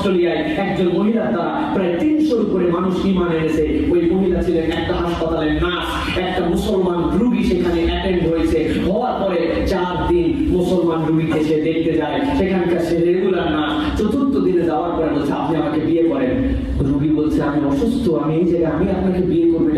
অস্ট্রেলিয়ায় একজন মহিলা দ্বারা প্রায় তিনশোর উপরে মানুষ ইমান এনেছে। ওই মহিলা ছিলেন একটা হাসপাতালের নার্স, একটা মুসলমান রুগী সেখানে অ্যাটেন্ড হয়েছে। হওয়ার পরে চার দিন মুসলমান রুগীকে সে দেখতে যায়। সেখানকার সে রেগুলার না চতুর্থ দিনে যাওয়ার পরে বলছে, আপনি আমাকে বিয়ে করেন। রুগী বলছে, আমি অসুস্থ, আমি এই জায়গায়, আমি আপনাকে বিয়ে করব।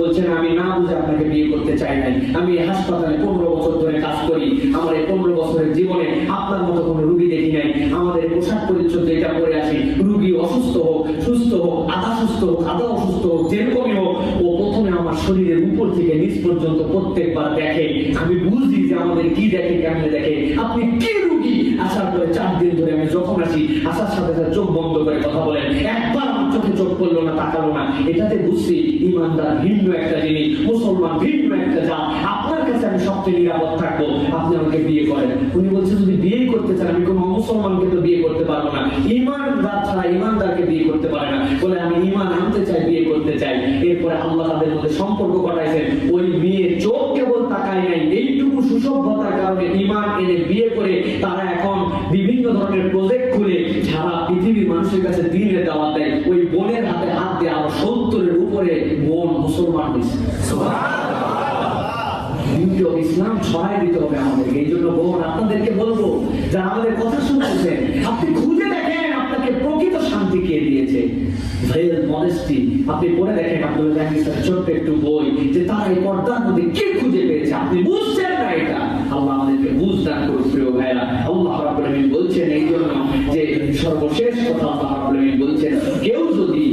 বলছেন, আমি না বুঝে আপনাকে বিয়ে করতে চাই নাই। আমি হাসপাতালে পনেরো বছর ধরে কাজ করি। আমার এই পনেরো বছরের জীবনে আপনার মতো কোনো রুগী দেখি নাই। আমাদের পোশাক পরিচ্ছদ এটা পরে আসি, রুগী অসুস্থ হোক, সুস্থ হোক, আধা সুস্থ হোক, আধা অসুস্থ হোক, যেরকমই হোক, ও প্রথমে আমার শরীরের উপর থেকে নিচ পর্যন্ত প্রত্যেকবার দেখে। আমি বুঝি যে আমাদের কি দেখে, কেমনে দেখে। আপনি কি রুগী দিন ধরে আমি যখন আসি আসার সাথে সাথে চোখ বন্ধ করে কথা বলেন। একবার আমার চোখে চোখ পড়ল না, তাকালো না। এটাতে বুঝছি ইমানদার ভিন্ন একটা জিনিস, মুসলমান ভিন্ন একটা জাত। আপনার কাছে আমি সবচেয়ে নিরাপদ থাকব। আপনি আমাকে বিয়ে করেন। উনি বলছেন যদি বিয়ে করতে চান, আমি কোনো মুসলমানকে তো বিয়ে করতে পারব না। ইমানদার ছাড়া ইমানদারকে বিয়ে করতে পারে না। বলে, আমি ইমান আনতে চাই, বিয়ে করতে চাই। এরপরে আল্লাহ তাদের মধ্যে সম্পর্ক করাইছেন ওই মেয়ে চোখ কেবল তাকায় নাই। এইটুকু সুসভ্যতার কারণে ইমান এনে বিয়ে করে তারা বিভিন্ন ধরনের প্রজেক্ট খুলে সারা পৃথিবীর মানুষের কাছে দিনের দাওয়াত দেয়। ওই বোনের হাতে হাত দিয়ে আরও সত্তরের উপরে বোন মুসলমান ইসলাম ছড়াই দিতে হবে এই জন্য বোন, আপনাদেরকে বলব আমাদের কথা আপনি খুঁজে দেখেন আপনাকে প্রকৃত শান্তি কে দিয়েছে। আপনি পড়ে দেখেন আব্দুল ছোট্ট একটু বই, যে তারা এই পর্দার মধ্যে কে খুঁজে পেয়েছে? আপনি বুঝছেন না এটা আল্লাহ আমাদেরকে বুঝ দান করুন প্রিয় ভাইরা আল্লাহ রাব্বুল আলামিন বলছেন এই জন্য যে সর্বশেষ কথা রাব্বুল বলছেন, কেউ যদি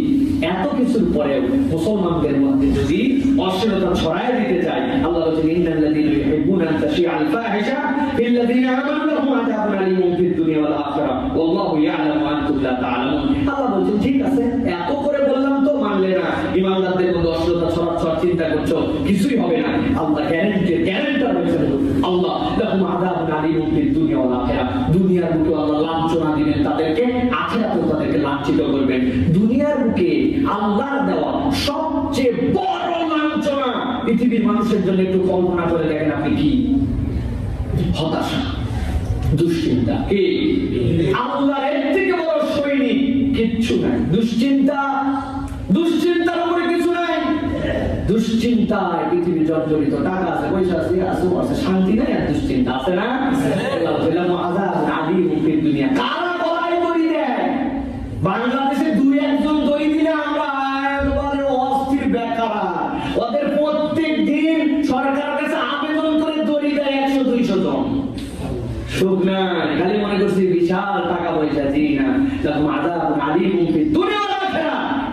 এত কিছুর পরেও মুসলমানদের মধ্যে যদি অশ্লীলতা ছড়ায় দিতে চায়, আল্লাহ বলছেন, ইন্নাল্লাযীনা ইউহিব্বুনা আন আল-ফাহিশা ফিল্লাযীনা আমানু লাহুম আযাবুন আলীমুন ফিদ দুনিয়া ওয়াল আখিরাহ ওয়াল্লাহু ইয়ালামু আনতুম লা তা'লামুন। আল্লাহ বলছেন, ঠিক আছে এত করে বললাম তো মানলে না অশ্লীলতা চিন্তা করছ, কিছুই হবে না। আল্লাহ গ্যারান্টি গ্যারান্টার হয়েছেন আল্লাহ দুনিয়া দুনিয়ার আল্লাহ লাঞ্ছনা দিবেন তাদেরকে তাদেরকে লাঞ্ছিত করবেন। দুনিয়ার আল্লাহর দেওয়া সবচেয়ে বড় লাঞ্ছনা পৃথিবীর মানুষের জন্য একটু কল্পনা করে দেখেন আপনি কি? হতাশা, দুশ্চিন্তা। কি? আল্লাহর এর থেকে বড় সৈনিক কিচ্ছু নাই। দুশ্চিন্তা, দুশ্চিন্তার উপরে কিছু দুশ্চিন্তায় পৃথিবী জর্জরিত। টাকা আছে পয়সা আছে আছে আছে শান্তি নাই আর দুশ্চিন্তা আছে না? আজাদ আদি মুক্তির দুনিয়া। কারা করি দেয়? বাংলাদেশে দুই একজন দই দিলে আমরা? একেবারে অস্থির বেকার। ওদের প্রত্যেক দিন সরকারের কাছে আবেদন করে দড়ি দেয় একশো দুইশো জন। সুখ নাই খালি মনে করছি বিশাল টাকা পয়সা জি না। আযাবুন আলীমুন ফিদ দুনিয়া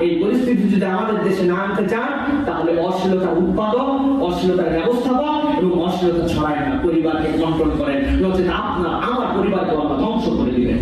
এই পরিস্থিতি যদি আমাদের দেশে না আনতে চান, তাহলে অশ্লীলতা উৎপাদক, অশ্লীলতার ব্যবস্থাপক এবং অশ্লীলতা ছড়ায় না। পরিবারকে কন্ট্রোল করেন। নচেত আপনার, আমার পরিবারকে আমরা ধ্বংস করে দিবেন।